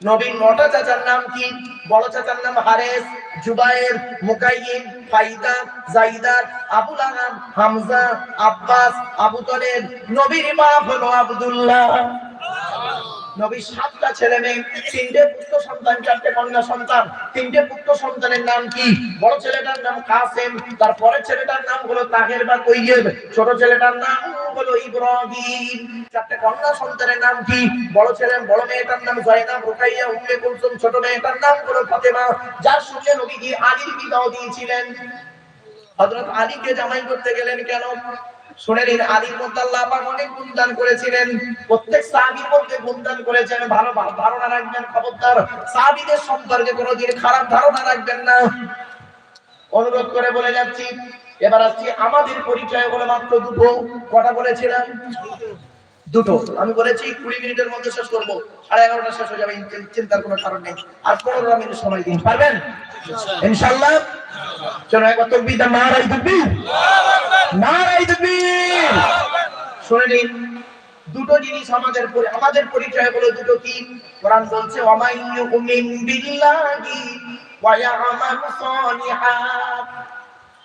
নবীর নটা চাচার নাম কি? বড় চাচার নাম হারেস, জুবায়ের, মুকাইয়িম, ফাইদা, জাইদার, আবুল আহাব হামজা, আব্বাস, আবু নবীর বাপ হলো আব্দুল্লাহ। সাতটা ছেলে মেয়ে, তিনটে পুত্র সন্তান, চারটে কন্যা সন্তান। তিনটে পুত্র সন্তানের নাম কি? বড় ছেলেটার নাম কাসেম, তারপরের ছেলেটার নাম হলো তাহের বা তৈয়ব। ছোট ছেলেটার নাম হলো ইব্রাহিম। চারটে কন্যা সন্তানের নাম কি? বড় বড় মেয়েটার নাম রুকাইয়া, উম্মে কুলসুম, ছোট মেয়েটার নাম হলো ফাতেমা। যার সঙ্গে নবী আলীর বিবাহ দিয়েছিলেন। হযরত আলীকে জামাই করতে গেলেন কেন? শুনে নিন অনেক গুণদান করেছিলেন। প্রত্যেক সাহাবীর মধ্যে গুণদান করেছেন। ভালো ধারণা রাখবেন, খবরদার। সাহাবীদের সম্পর্কে কোনোদিন খারাপ ধারণা রাখবেন না। অনুরোধ করে বলে যাচ্ছি এবার আসছি আমাদের পরিচয় বলে মাত্র দুটো। কটা বলেছিলাম? দুটো। আমি বলেছি কুড়ি মিনিটের মধ্যে শেষ করব। সাড়ে এগারোটা শেষ হয়ে যাবে চিন্তার কোনো কারণ নেই। আর পনেরো মিনিট সময় দিন। পারবেন? ইনশাল্লাহ চলো একবার নারাই নারাই তকবির। শুনে নিন। দুটো জিনিস আমাদের আমাদের পরিচয় হলো দুটো কি? কোরআন বলছে ওয়ামাইয়ু মিন বিল্লাহি ওয়া ইয়ামালু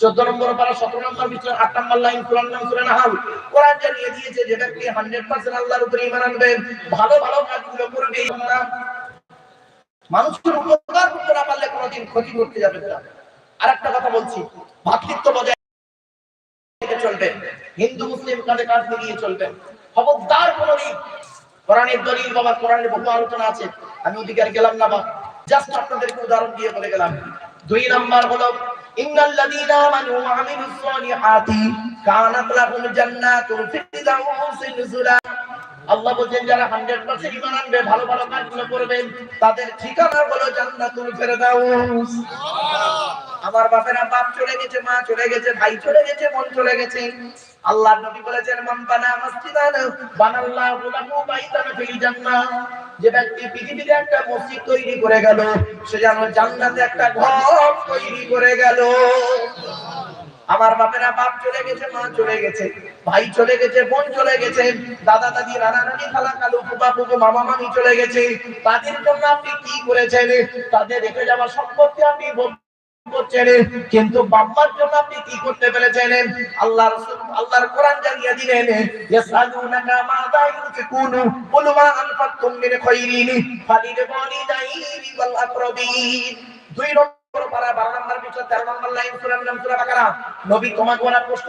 14 নম্বর পারা 17 নম্বর বিষয় 8 নম্বর লাইন, কোরআন নাম সূরা নাহাল। কোরআন জানিয়ে দিয়েছে যে ব্যক্তি 100% আল্লাহর উপরে ঈমান আনবে? ভালো ভালো কাজগুলো করবে মানুষের উপকার করতে না পারলে কোনোদিন ক্ষতি করতে যাবে না। আরেকটা কথা বলছি, ভাতৃত্ব বজায় চলবে। হিন্দু, মুসলিম কাঁধে কাঁধ মিলিয়ে চলবে। খবরদার কোনোদিন কোরআনের দলিল বাবা, কোরআনের বহু আলোচনা আছে। আমি আর গেলাম না বা জাস্ট আপনাদেরকে উদাহরণ দিয়ে বলে গেলাম। দুই নাম্বার হলো আল্লাহ বলছেন, যারা 100% ঈমান আনবে, ভালো ভালো কাজগুলো করবেন, তাদের ঠিকানা হলো আমার বাপেরা বাপ চলে গেছে, মা চলে গেছে, ভাই চলে গেছে, বোন চলে গেছে। আল্লাহ নবী বলেছেন, মান বানা মসজিদান, বানাল্লাহু লাহু বাইতান ফিল যে ব্যক্তি পৃথিবীতে একটা মসজিদ তৈরি করে গেল, সে যেন জান্নাতে একটা ঘর তৈরি করে গেল। আমার বাপেরা বাপ চলে গেছে, মা চলে গেছে, ভাই চলে গেছে, বোন চলে গেছে, দাদা, দাদি, রানা, রানি, খালা, কালু, ফুপা মামা, মামি চলে গেছে। তাদের জন্য আপনি কি করেছেন? তাদের রেখে যাওয়া সম্পত্তি আপনি কিন্তু বাম্মার জন্য আপনি কি করতে পেরেছেন? আল্লাহ আল্লাহর কোরআন জানিয়ে দিলেন ইয়াসালুনাকা মাযা ইউনফিকুনু, কুল মা আনফাকতুম মিন খাইরিন ফালিল ওয়ালিদাইনি ওয়াল আকরাবিন। দুই নম্বর পারা 12 নম্বর পৃষ্ঠা 13 নম্বর লাইন সূরা নাম সূরা বাকারা। নবী তোমাকে ওরা প্রশ্ন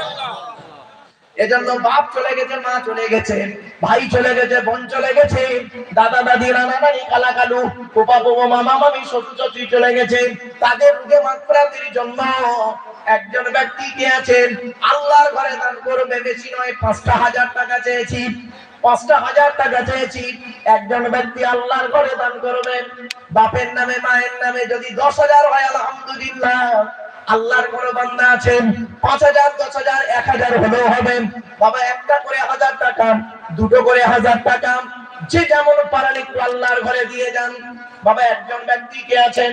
এজন্য বাপ চলে গেছে, মা চলে গেছে, ভাই চলে গেছে, বোন চলে গেছে, দাদা, দাদি রানা রানি কালা, কালু পোপা পোপো মামা, মামি, শ্বশুর শ্বশুর চলে গেছে। তাদের রুগে মাত্রাতির জন্য একজন ব্যক্তি কে আছেন? আল্লাহর ঘরে দান করবে, বেশি নয়, পাঁচটা হাজার টাকা চেয়েছি। পাঁচটা হাজার টাকা চেয়েছি। একজন ব্যক্তি আল্লাহর ঘরে দান করবেন। বাপের নামে, মায়ের নামে যদি দশ হাজার হয়, আলহামদুলিল্লাহ। আল্লাহর কোন বান্দা আছেন পাঁচ হাজার, দশ হাজার, এক হাজার হলেও হবে। বাবা, একটা করে হাজার টাকা, দুটো করে হাজার টাকা। যে যেমন পারেন একটু আল্লাহর ঘরে দিয়ে যান। বাবা, একজন ব্যক্তি কে আছেন?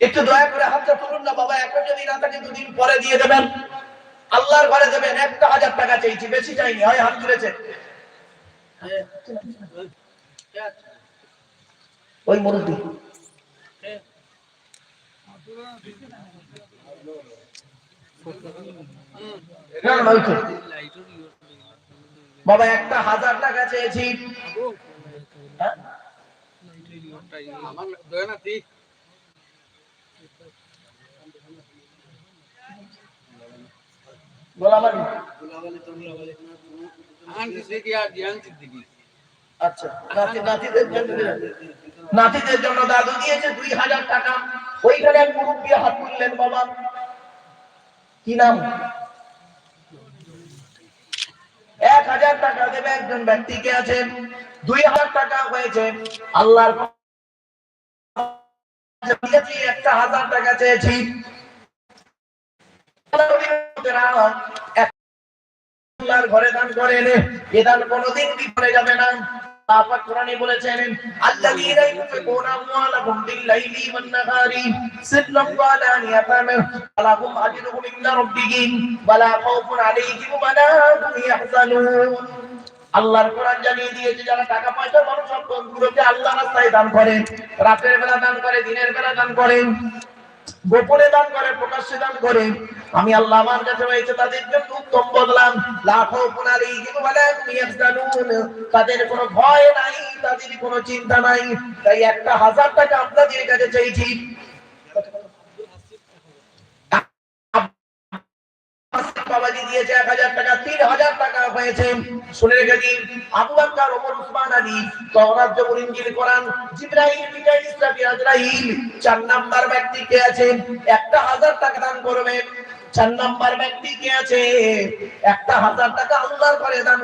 একটু দয়া করে হাতটা তুলুন না বাবা এখন যদি না থাকে দুদিন পরে দিয়ে দেবেন। আল্লাহর ঘরে দেবেন, একটা হাজার টাকা চেয়েছি বেশি চাইনি, হয় হাত তুলেছে। ওই মুরব্বী। বাবা একটা হাজার টাকা চেয়েছি। হ্যাঁ? আচ্ছা নাতি নাতিদের নাতিদের জন্য দাদু দিয়েছে দুই হাজার টাকা। ওইখানে এক মুরব্বী হাত তুললেন, বাবা। কি নাম? এক হাজার টাকা দেবে একজন ব্যক্তিকে আছেন দুই হাজার টাকা হয়েছে। আল্লাহর একটা হাজার টাকা চেয়েছি। ঘরে দান করেন এ দান কোনোদিন বিফলে যাবে না। ইয়াহজানুন। আল্লাহর দিয়েছে, যারা টাকা পয়সা আল্লাহ রাস্তায় দান করে, রাতের বেলা দান করে, দিনের বেলা দান করে। গোপনে দান করে, প্রকাশ্যে দান করে। আমি আল্লাহ আমার কাছে রয়েছে তাদের জন্য উত্তম বদলাম। লাখো পুনারি কিন্তু বলে তুমি জানুন তাদের কোনো ভয় নাই, তাদের কোনো চিন্তা নাই। তাই একটা হাজার টাকা আপনাদের কাছে চাইছি। বাবাজি দিয়েছে এক হাজার টাকা উসমান আলী, তওরাত, জবর, ইনজিল, কোরআন চার নাম্বার ব্যক্তি কে আছে? একটা হাজার টাকা দান করবেন চার নাম্বার ব্যক্তি কে আছে? একটা হাজার টাকা আল্লাহর ঘরে দান